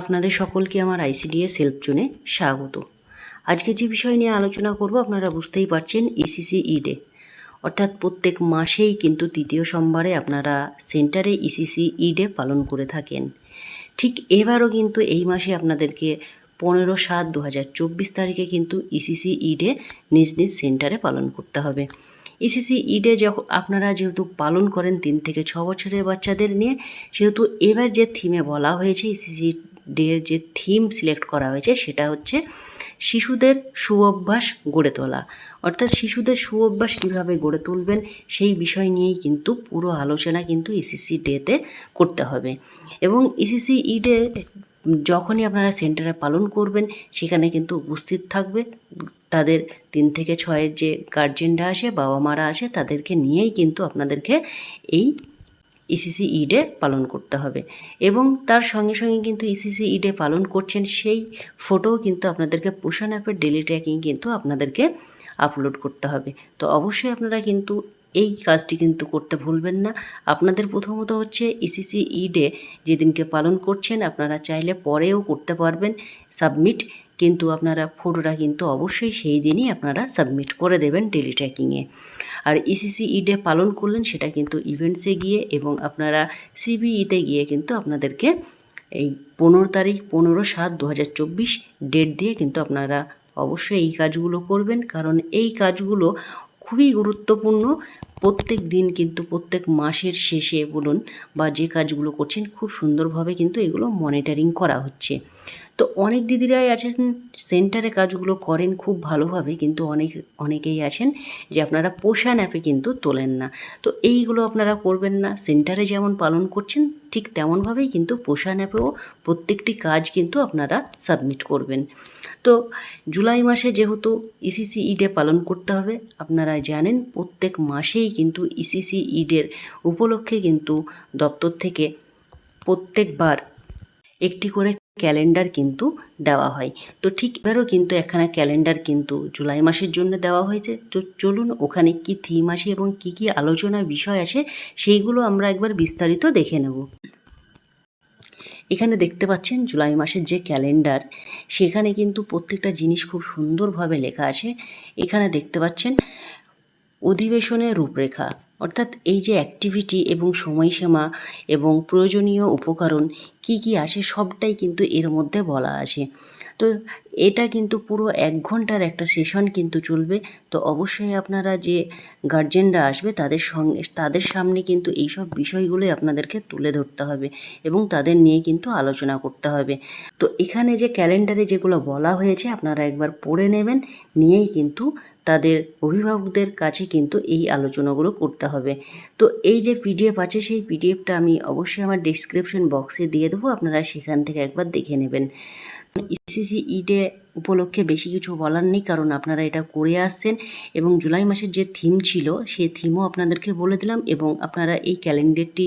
আপনাদের সকলকে আমার আইসিডিএস হেল্প জোনে স্বাগত। আজকে যে বিষয় নিয়ে আলোচনা করব, আপনারা বুঝতেই পারছেন E ইসিসি ই ডে অর্থাৎ প্রত্যেক মাসেই কিন্তু তৃতীয় সোমবারে আপনারা সেন্টারে E ইসিসি ই ডে পালন করে থাকেন। ঠিক এবারও কিন্তু এই মাসে আপনাদেরকে পনেরো সাত দু হাজার চব্বিশ তারিখে কিন্তু E ইসিসি ই ডে নিজ নিজ সেন্টারে পালন করতে হবে। ইসিসি ইডে যখন আপনারা যেহেতু পালন করেন তিন থেকে ছ বছরের বাচ্চাদের নিয়ে, সেহেতু এবার যে থিমে বলা হয়েছে ইসিসি ডে যে থিম সিলেক্ট করা হয়েছে সেটা হচ্ছে শিশুদের সুঅভ্যাস গড়ে তোলা। অর্থাৎ শিশুদের সুঅভ্যাস কীভাবে গড়ে তুলবেন সেই বিষয় নিয়েই কিন্তু পুরো আলোচনা কিন্তু ইসিসি ডেতে করতে হবে। এবং ইসিসি ইডে যখনই আপনারা সেন্টারে পালন করবেন, সেখানে কিন্তু উপস্থিত থাকবে। তাদের তিন থেকে ছয়ের যে গার্জেনরা আসে বাবা মারা আসে, তাদেরকে নিয়েই কিন্তু আপনাদেরকে এই ইসিসি ইডে পালন করতে হবে। এবং তার সঙ্গে সঙ্গে কিন্তু ইসিসি ইডে পালন করছেন সেই ফটোও কিন্তু আপনাদেরকে পোষণ অ্যাপের ডেলি ট্র্যাকিং কিন্তু আপনাদেরকে আপলোড করতে হবে। তো অবশ্যই আপনারা কিন্তু এই কাজটি কিন্তু করতে ভুলবেন না। আপনাদের প্রথমত হচ্ছে ইসিসি ইডে যেদিনকে পালন করছেন, আপনারা চাইলে পরেও করতে পারবেন। সাবমিট কিন্তু আপনারা ফটোটা কিন্তু অবশ্যই সেই দিনই আপনারা সাবমিট করে দেবেন ডেলি ট্র্যাকিংয়ে আর ইসিসি ইডে পালন করলেন সেটা কিন্তু ইভেন্টসে গিয়ে এবং আপনারা সিবিইতে গিয়ে কিন্তু আপনাদেরকে এই পনেরো তারিখ, পনেরো সাত দু ডেট দিয়ে কিন্তু আপনারা অবশ্যই এই কাজগুলো করবেন। কারণ এই কাজগুলো খুবই গুরুত্বপূর্ণ। প্রত্যেক দিন কিন্তু প্রত্যেক মাসের শেষে বলুন বা যে কাজগুলো করছেন, খুব সুন্দরভাবে কিন্তু এগুলো মনিটরিং করা হচ্ছে। তো অনেক দিদিরাই আছেন, সেন্টারে কাজগুলো করেন খুব ভালোভাবে, কিন্তু অনেক, অনেকেই আছেন যে আপনারা পোষান অ্যাপে কিন্তু তোলেন না। তো এইগুলো আপনারা করবেন না। সেন্টারে যেমন পালন করছেন, ঠিক তেমনভাবেই কিন্তু পোষান অ্যাপেও প্রত্যেকটি কাজ কিন্তু আপনারা সাবমিট করবেন। তো জুলাই মাসে যেহেতু ইসিসি ইডে পালন করতে হবে, আপনারা জানেন প্রত্যেক মাসেই কিন্তু ইসিসি ইডের উপলক্ষে কিন্তু দপ্তর থেকে প্রত্যেকবার একটি করে ক্যালেন্ডার কিন্তু দেওয়া হয়। তো ঠিক এবারও কিন্তু একখানা ক্যালেন্ডার কিন্তু জুলাই মাসের জন্য দেওয়া হয়েছে। তো চলুন ওখানে কি থিম আছে এবং কি কি আলোচনার বিষয় আছে সেইগুলো আমরা একবার বিস্তারিত দেখে নেব। এখানে দেখতে পাচ্ছেন জুলাই মাসের যে ক্যালেন্ডার, সেখানে কিন্তু প্রত্যেকটা জিনিস খুব সুন্দরভাবে লেখা আছে। এখানে দেখতে পাচ্ছেন অধিবেশনের রূপরেখা। অর্থাৎ এই যে অ্যাক্টিভিটি এবং সময়সীমা এবং প্রয়োজনীয় উপকরণ কি কি আসে সবটাই কিন্তু এর মধ্যে বলা আছে। তো এটা কিন্তু পুরো এক ঘণ্টার একটা সেশন কিন্তু চলবে। তো অবশ্যই আপনারা যে গার্জেনরা আসবে, তাদের সঙ্গে, তাদের সামনে কিন্তু এই সব বিষয়গুলোই আপনাদেরকে তুলে ধরতে হবে এবং তাদের নিয়ে কিন্তু আলোচনা করতে হবে। তো এখানে যে ক্যালেন্ডারে যেগুলো বলা হয়েছে, আপনারা একবার পড়ে নেবেন, নিয়েই কিন্তু তাদের অভিভাবকদের কাছে কিন্তু এই আলোচনাগুলো করতে হবে। তো এই যে পিডিএফ আছে, সেই পিডিএফটা আমি অবশ্যই আমার ডিসক্রিপশন বক্সে দিয়ে দেবো, আপনারা সেখান থেকে একবার দেখে নেবেন। ইসিসি ইডে উপলক্ষে বেশি কিছু বলার নেই, কারণ আপনারা এটা করে আসছেন। এবং জুলাই মাসের যে থিম ছিল সেই থিমও আপনাদেরকে বলে দিলাম। এবং আপনারা এই ক্যালেন্ডারটি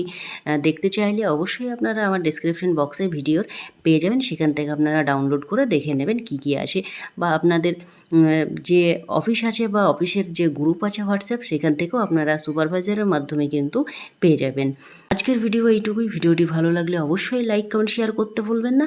দেখতে চাইলে অবশ্যই আপনারা আমার ডিসক্রিপশন বক্সে ভিডিওর পেয়ে যাবেন। সেখান থেকে আপনারা ডাউনলোড করে দেখে নেবেন কি কি আছে বা আপনাদের যে অফিস আছে বা অফিসের যে গ্রুপ আছে হোয়াটসঅ্যাপ সেখান থেকেও আপনারা সুপারভাইজারের মাধ্যমে কিন্তু পেয়ে যাবেন। আজকের ভিডিও এইটুকুই। ভিডিওটি ভালো লাগলে অবশ্যই লাইক কমেন্ট শেয়ার করতে ভুলবেন না।